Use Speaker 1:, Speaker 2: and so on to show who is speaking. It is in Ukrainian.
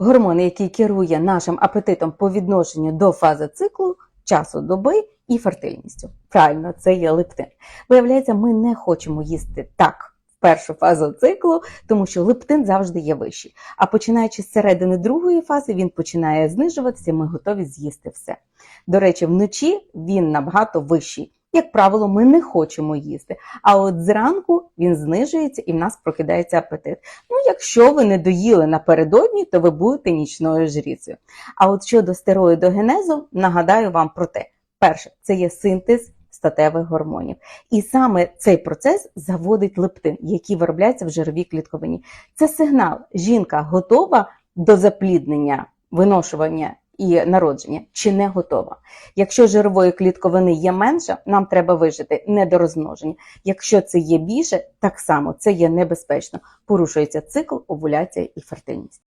Speaker 1: гормон, який керує нашим апетитом по відношенню до фази циклу, часу доби і фертильністю. Правильно, це є лептин. Виявляється, ми не хочемо їсти так. Першу фазу циклу, тому що лептин завжди є вищий. А починаючи з середини другої фази, він починає знижуватися, ми готові з'їсти все. До речі, вночі він набагато вищий. Як правило, ми не хочемо їсти. А от зранку він знижується і в нас прокидається апетит. Ну, якщо ви не доїли напередодні, то ви будете нічною жріцею. А от щодо стероїдогенезу, нагадаю вам про те: перше, це є синтез статевих гормонів. І саме цей процес заводить лептин, який виробляється в жировій клітковині. Це сигнал, жінка готова до запліднення, виношування і народження, чи не готова. Якщо жирової клітковини є менше, нам треба вижити не до розмноження. Якщо це є більше, так само це є небезпечно. Порушується цикл, овуляція і фертильність.